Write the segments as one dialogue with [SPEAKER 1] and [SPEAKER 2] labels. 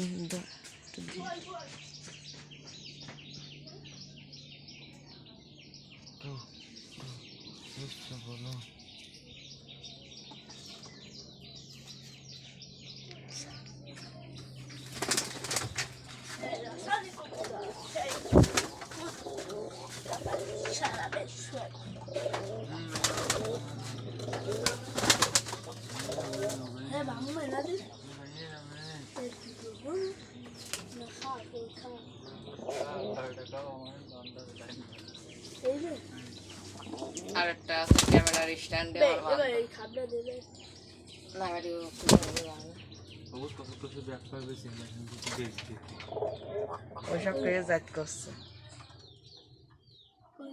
[SPEAKER 1] туди. Це
[SPEAKER 2] আর একটা আছে ক্যামেরার স্ট্যান্ডে না বাংলা
[SPEAKER 3] বহুত কত কত ব্যাগ পাবে সিনেমা কিছু দেখতে।
[SPEAKER 2] ওইসব করে জাত করছে।
[SPEAKER 1] কোন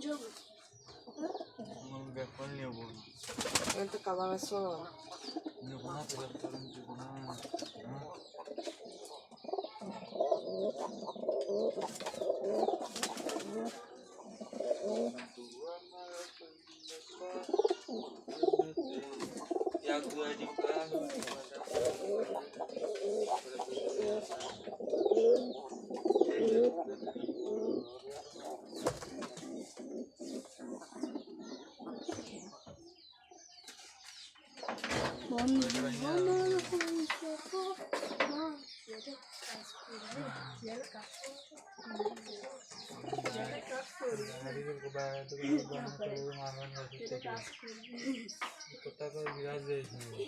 [SPEAKER 3] পাল নেব
[SPEAKER 2] আমি তো না।
[SPEAKER 3] পাল নেব না jaguar
[SPEAKER 1] juga Jadi kaku. Jadi kaku. যেটা কাজ করে যেটা